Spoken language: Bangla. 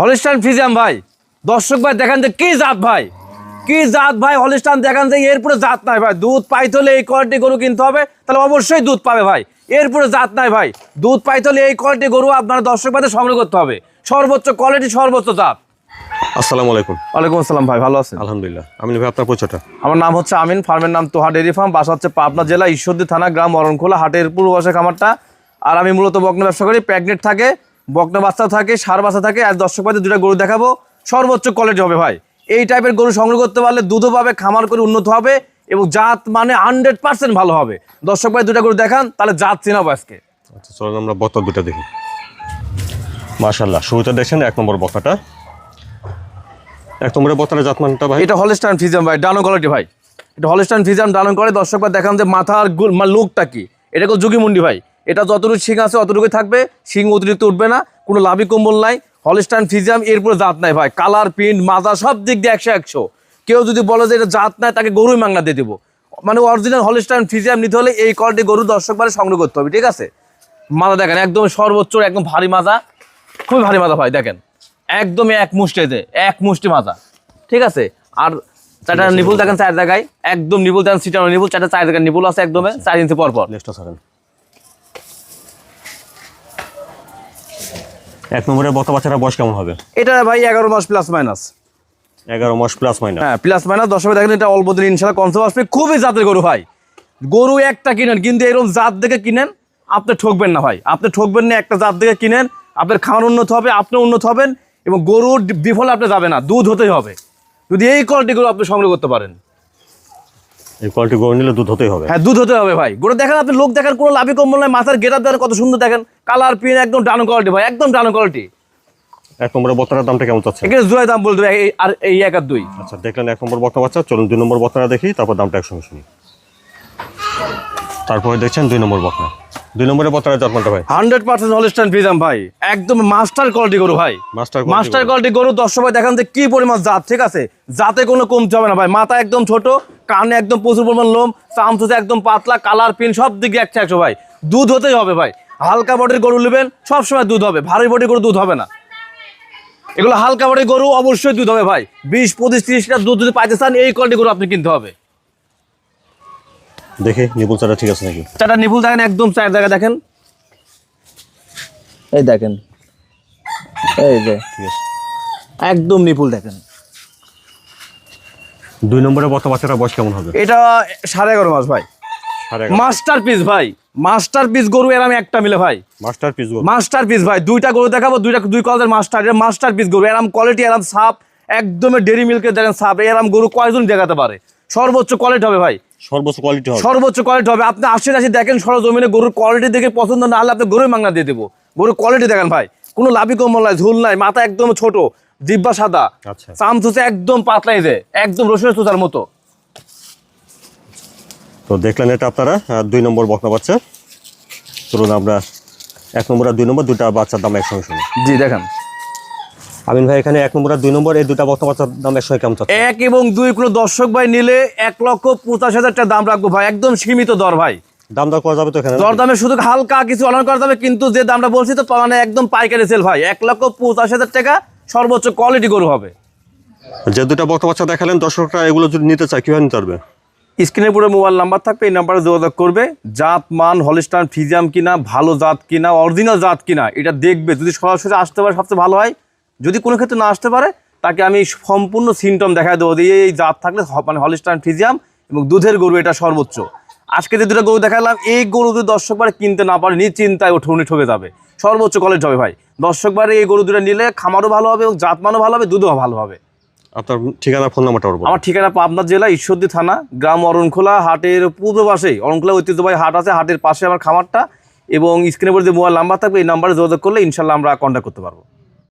হলিস্টান ফিজিয়াম ভাই। দর্শক ভাই দেখান যে কি জাত ভাই। কি জাত ভাই হলিস্টান দেখান যে এরপরে জাত নাই ভাই। দুধ পাইতে হলে এই কোয়ালিটি গরু কিনতে হবে তাহলে অবশ্যই দুধ পাবে ভাই। এরপরে জাত নাই ভাই। দুধ পাইতে হলে এই কোয়ালিটি গরু আপনার দর্শক ভাইদের সংগ্রহ করতে হবে। সর্বোচ্চ কোয়ালিটি সর্বোচ্চ জাত। আসসালামু আলাইকুম। ওয়ালাইকুম আসসালাম ভাই ভালো আছেন? আলহামদুলিল্লাহ। আমি ভাই আপনার পরিচয়টা? আমার নাম হচ্ছে আমিন ফার্মের নাম তোহা ডেরি ফার্ম বাসা হচ্ছে পাবনা জেলা ঈশ্বরদী থানা গ্রাম অরণখোলা হাটের পূর্ব পাশে খামারটা। আর আমি মূলত বকনা ব্যবসা করি প্যাগনেট থাকে। বকনা বাচ্চা থাকে সার বাচ্চা থাকে আর দর্শক ভাইদের দুটা গরু দেখাবো। সর্বোচ্চ কোয়ালিটি হবে ভাই। এই টাইপের গরু সংগ্রহ করতে পারলে দুধও পাবে খামার করে উন্নত হবে এবং জাত মানে হান্ড্রেড পার্সেন্ট ভালো হবে। দর্শক ভাই দুটা গরু দেখান তাহলে জাত চিনাবো আজকে। আচ্ছা চলুন আমরা বত্তা দুটা দেখি। মাশাল্লাহ শুরুতে দেখছেন এক নম্বর বত্তাটা এক নম্বরের বত্তার জাতমানটা ভাই। এটা হলিস্টান ফিজাম ভাই ডানো কোয়ালিটি ভাই। এটা হলিস্টান ফিজাম ডানো করে দর্শক ভাই দেখান যে মাথার গুল লুকটা কি। এটা কেউ যুগি মুন্ডি ভাই? এটা যতটুকু শিং আছে অতটুকুই থাকবে। শিং অতিরিক্ত উঠবে না কোনো লাভি কম্বল নাই। হলিস্টান ফিজাম এরপরে জাত নাই ভাই। কালার প্রিন্ট মাজা সব দিক দিয়ে একশো একশো। কেউ যদি বলে যে এটা জাত নাই তাকে গরুই মাংনা দিয়ে দেবো। মানে অরিজিনাল হলিস্টান ফিজিয়াম নিতে হলে এই কলটি গরু দর্শক বারে সংগ্রহ করতে হবে ঠিক আছে? মাজা দেখেন একদম সর্বোচ্চ একদম ভারী মাজা। খুবই ভারী মাজা ভাই দেখেন। একদমই এক মুষ্টিতে এক মুষ্টি মাজা ঠিক আছে? আর চারটা নিপুল দেখেন চার জায়গায়। একদম নিপুল দেখেন সিটানো নিপুল চারটা চার জায়গায় নিপুল আছে একদমে চার ইঞ্চি পর পর এক নম্বরের বত্তা বাচ্চাটা বয়স কেমন হবে? এটা ভাই এগারো মাস প্লাস মাইনাস এগারো মাস প্লাস মাইনাস হ্যাঁ প্লাস মাইনাস দশ দেখেন এটা অল্প দিন ইনশাল্লাহ কনসেপ্ট আসবে। খুবই জাতের গরু ভাই। গরু একটা কিনেন কিন্তু এরকম জাত দেখে কিনেন আপনি ঠকবেন না ভাই। আপনি ঠকবেন না একটা জাত দেখে কিনেন আপনার খাওয়ার উন্নত হবে আপনি উন্নত হবেন এবং গরুর বিফলে আপনি যাবে না দুধ হতেই হবে। যদি এই কোয়ালিটিগুলো আপনি সংগ্রহ করতে পারেন। এই কোয়ালিটি গরু নিলে দুধ হতেই হবে। হ্যাঁ দুধ হতে হবে ভাই। গরু দেখেন আপনি লোক দেখার কোনো লাভই নয় মাথার গেটার কত সুন্দর দেখেন। কালার পিন একদম ডানো কোয়ালিটি ভাই একদম ডানো কোয়ালিটি এক নম্বরের দামটা কেমন চাচ্ছে এখানে জোড়ায় দাম বলতে আর এই এক আর দুই। আচ্ছা দেখলেন এক নম্বর বাচ্চা চলুন দুই নম্বর দেখি তারপর দামটা একসঙ্গে শুনি। তারপরে দেখছেন দুই নম্বর বত্তা। দুই নম্বরের বত্তার জাতমানটা ভাই। হান্ড্রেড পার্সেন্ট হলিস্টান ফিজাম ভাই। একদম মাস্টার কোয়ালিটি গরু ভাই। মাস্টার মাস্টার কোয়ালিটি গরু দর্শক ভাই দেখান যে কি পরিমাণ জাত ঠিক আছে? জাতে কোনো কমতে হবে না ভাই। মাথা একদম ছোট কানে একদম প্রচুর পরিমাণ লোম চামচুতে একদম পাতলা কালার পিন সব দিকে একশো একশো ভাই। দুধ হতেই হবে ভাই। হালকা বডির গরু নেবেন সবসময় দুধ হবে। ভারী বডির গরু দুধ হবে না। এগুলো হালকা বডির গরু অবশ্যই দুধ হবে ভাই। বিশ পঁচিশ তিরিশ লিটার দুধ যদি পাইতে চান এই কোয়ালিটি গরু আপনি কিনতে হবে। দেখি নিপুল চাটা ঠিক আছে নাকি? চারটা নিপুল দেখেন একদম চার জায়গা দেখেন। এই দেখেন এই যে ঠিক আছে। একদম নিপুল দেখেন। দুই নম্বরের বত্তা বাচ্চাটা বয়স কেমন হবে? এটা সাড়ে এগারো মাস ভাই। মাস্টার পিস ভাই। মাস্টার পিস গরু এর আমি একটা মিলে ভাই। মাস্টার পিস গরু। মাস্টার পিস ভাই। দুইটা গরু দেখাবো দুইটা দুই কলেজের মাস্টার। এটা মাস্টার পিস গরু। এরাম কোয়ালিটি এরাম সাপ একদমই ডেরি মিল্কের দেখেন সাপ। এরাম গরু কয়জন দেখাতে পারে? সর্বোচ্চ কোয়ালিটি হবে ভাই। সর্বোচ্চ কোয়ালিটি হবে। সর্বোচ্চ কোয়ালিটি হবে। আপনি আসে আসে দেখেন সরজমিনে গরুর কোয়ালিটি দেখে পছন্দ না হলে আপনি গরুই মাংনা দিয়ে দেবো। গরুর কোয়ালিটি দেখেন ভাই। কোনো লাভি কম্বল নাই ঝুল নাই মাথা একদম ছোট দিব্যা সাদা। আচ্ছা। চাম থুসে একদম পাতলাই দেয় একদম রসুনের তুতার মতো। তো দেখলেন এটা আপনারা দুই নম্বর বকনা বাচ্চা। চলুন আমরা এক নম্বর আর দুই নম্বর দুটা বাচ্চার দাম একসঙ্গে শুনি। জি দেখেন। আমিন ভাই এখানে এক নম্বর আর দুই নম্বর এই দুটা বাচ্চার দাম কেমন চাচ্ছে এক এবং দুই কোনো দর্শক ভাই নিলে এক লক্ষ পঁচাশ হাজার টাকা দাম রাখব ভাই একদম সীমিত দর ভাই। দাম দর করা যাবে তো এখানে দর দামে শুধু হালকা কিছু অলন করা যাবে কিন্তু যে দামটা বলছি তো মানে একদম পাইকারি সেল ভাই এক লক্ষ পঁচাশ হাজার টাকা সর্বোচ্চ কোয়ালিটি গরু হবে। যে দুটা বকনা বাচ্চা দেখালেন দর্শকরা এগুলো যদি নিতে চায় কীভাবে নিতে পারবে? স্ক্রিনে পুরো মোবাইল নাম্বার থাকবে এই নাম্বারে যোগাযোগ করবে। জাত মান হলিস্টান ফিজিয়াম কিনা ভালো জাত কিনা অরিজিনাল জাত কিনা এটা দেখবে। যদি সরাসরি আসতে পারে সবচেয়ে ভালো হয় যদি কোনো ক্ষেত্রে না আসতে পারে তাকে আমি সম্পূর্ণ সিমটম দেখায় দেবো যে এই জাত থাকলে মানে হলিস্টান ফিজিয়াম এবং দুধের গরু এটা সর্বোচ্চ। আজকে যে দুটো গরু দেখালাম এই গরু যদি দর্শক বারে কিনতে না পারে নিশ্চিন্তায় ওঠে উনি ঠকে যাবে। সর্বোচ্চ কলেজ হবে ভাই। দর্শক বারে এই গরু দুটো নিলে খামারও ভালো হবে এবং জাতমানও ভালো হবে দুধও ভালো হবে। আপনার ঠিকানা ফোন নাম্বারটা আমার ঠিকানা পাবনা জেলা ঈশ্বরদী থানা গ্রাম অরণখোলা হাটের পূর্ব পাশেই অরণখোলা ঐতিহ্যবাহী হাট আছে হাটের পাশে আমার খামারটা এবং স্ক্রিনে পরে যে মোবাইল নাম্বার থাকবে এই নাম্বারে যোগাযোগ করলে ইনশাল্লাহ আমরা কন্ট্যাক্ট করতে পারব।